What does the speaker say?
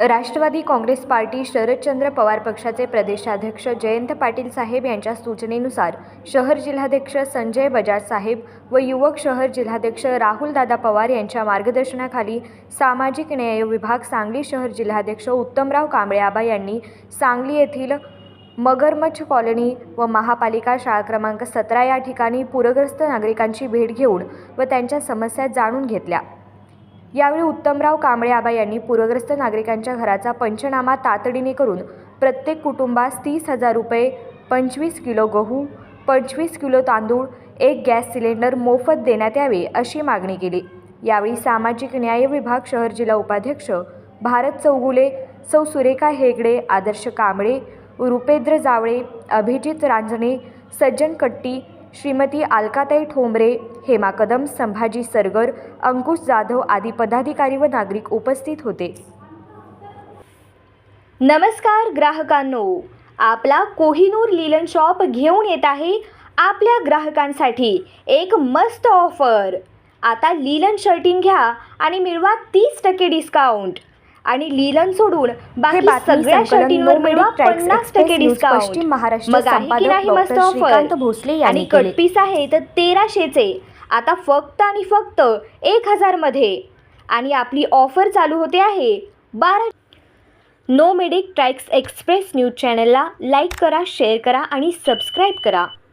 Rashtrawadi Congress party Sharadchandra Pawar पक्षाचे प्रदेशाध्यक्ष जयंत पाटील साहेब यांच्या सूचनेनुसार शहर जिल्हाध्यक्ष संजय बजाज साहेब व युवक शहर जिल्हाध्यक्ष राहुल दादा पवार यांच्या मार्गदर्शनाखाली सामाजिक न्याय विभाग सांगली शहर जिल्हाध्यक्ष उत्तमराव कांबळे आबा यांनी सांगली येथील मगरमच्छ कॉलनी व महापालिका शाळा क्रमांक सतरा या ठिकाणी पूरग्रस्त नागरिकांची भेट घेऊन व त्यांच्या समस्या जाणून घेतल्या. यावेळी उत्तमराव कांबळे आबा यांनी पूरग्रस्त नागरिकांच्या घराचा पंचनामा तातडीने करून प्रत्येक कुटुंबास तीस हजार रुपये पंचवीस किलो गहू पंचवीस किलो तांदूळ एक गॅस सिलेंडर मोफत देण्यात यावे अशी मागणी केली. यावेळी सामाजिक न्याय विभाग शहर जिल्हा उपाध्यक्ष भारत चौगुले सौ सुरेखा हेगडे आदर्श कांबळे रुपेंद्र जावळे अभिजित रांजणे सज्जन कट्टी श्रीमती अलकाताई ठोंबरे हेमा कदम संभाजी सरगर अंकुश जाधव आदी पदाधिकारी व नागरिक उपस्थित होते. नमस्कार ग्राहकांनो. आपला कोहिनूर लिलन शॉप घेऊन येत आहे आपल्या ग्राहकांसाठी एक मस्त ऑफर. आता लिलन शर्टिंग घ्या आणि मिळवा तीस टक्के डिस्काउंट. आणि लिलन सोडून बाकी सगळ्या No मिळवा पन्नास टक्के डिस्काउंट पश्चिम महाराष्ट्र मग आहे की संपादक नाही मस्त ऑफर भोसले यांनी आणि केले. कट पीस आहे तर तेराशेचे. आता फक्त आणि फक्त एक हजारमध्ये. आणि आपली ऑफर चालू होते आहे. बारा नो मेडिक ट्रॅक्स एक्सप्रेस न्यूज चॅनलला लाईक करा शेअर करा आणि सबस्क्राईब करा.